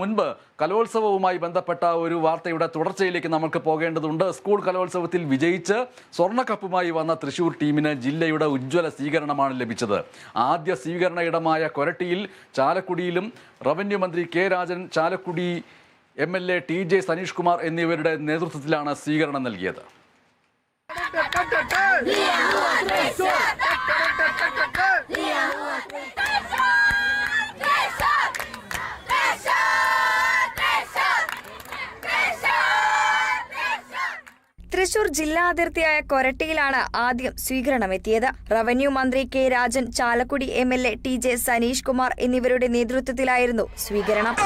മുൻപ് കലോത്സവവുമായി ബന്ധപ്പെട്ട ഒരു വാർത്തയുടെ തുടർച്ചയിലേക്ക് നമുക്ക് പോകേണ്ടതുണ്ട്. സ്കൂൾ കലോത്സവത്തിൽ വിജയിച്ച് സ്വർണക്കപ്പുമായി വന്ന തൃശൂർ ടീമിന് ജില്ലയുടെ ഉജ്ജ്വല സ്വീകരണമാണ് ലഭിച്ചത്. ആദ്യ സ്വീകരണ ഇടമായ കൊരട്ടിയിൽ ചാലക്കുടിയിലും റവന്യൂ മന്ത്രി K Rajan Chalakudy M L A T J Saneesh Kumar എന്നിവരുടെ നേതൃത്വത്തിലാണ് സ്വീകരണം നൽകിയത്. തൃശൂർ ജില്ലാ അതിർത്തിയായ കൊരട്ടിയിലാണ് ആദ്യം സ്വീകരണമെത്തിയത്. റവന്യൂ മന്ത്രി K Rajan Chalakudy M L A T J Saneesh Kumar എന്നിവരുടെ നേതൃത്വത്തിലായിരുന്നു സ്വീകരണം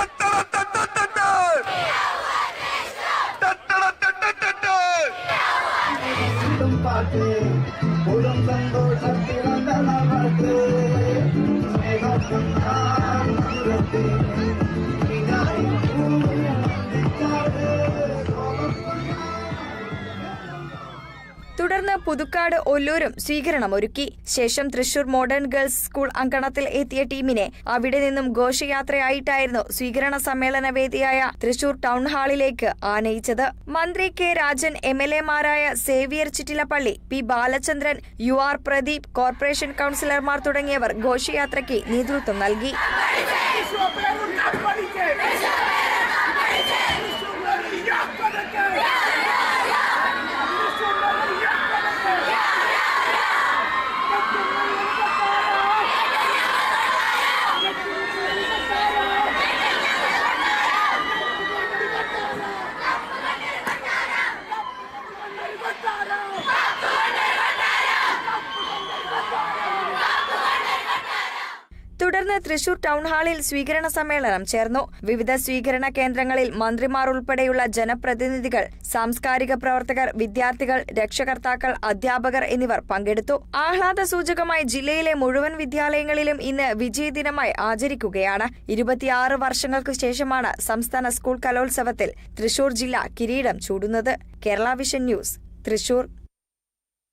തുടർന്ന് പുതുക്കാട് ഒല്ലൂരും സ്വീകരണമൊരുക്കി ശേഷം തൃശൂർ മോഡേൺ ഗേൾസ് സ്കൂൾ അങ്കണത്തിൽ എത്തിയ ടീമിനെ അവിടെ നിന്നും ഘോഷയാത്രയായിട്ടായിരുന്നു സ്വീകരണ സമ്മേളന വേദിയായ തൃശൂർ ടൗൺ ഹാളിലേക്ക് ആനയിച്ചത്. മന്ത്രി K Rajan M L എമാരായ Xavier Chittilappally P Balachandran U R Pradeep corporation കൌൺസിലർമാർ തുടങ്ങിയവർ ഘോഷയാത്രയ്ക്ക് നേതൃത്വം നൽകി. തുടർന്ന് തൃശൂർ ടൗൺ ഹാളിൽ സ്വീകരണ സമ്മേളനം ചേർന്നു. വിവിധ സ്വീകരണ കേന്ദ്രങ്ങളിൽ മന്ത്രിമാർ ഉൾപ്പെടെയുള്ള ജനപ്രതിനിധികൾ സാംസ്കാരിക പ്രവർത്തകർ വിദ്യാർത്ഥികൾ രക്ഷകർത്താക്കൾ അധ്യാപകർ എന്നിവർ പങ്കെടുത്തു. ആഹ്ലാദ സൂചകമായി ജില്ലയിലെ മുഴുവൻ വിദ്യാലയങ്ങളിലും ഇന്ന് വിജയദിനമായി ആചരിക്കുകയാണ്. ഇരുപത്തിയാറ് വർഷങ്ങൾക്കു ശേഷമാണ് സംസ്ഥാന സ്കൂൾ കലോത്സവത്തിൽ തൃശൂർ ജില്ല കിരീടം ചൂടുന്നത്. Kerala vision news Thrissur.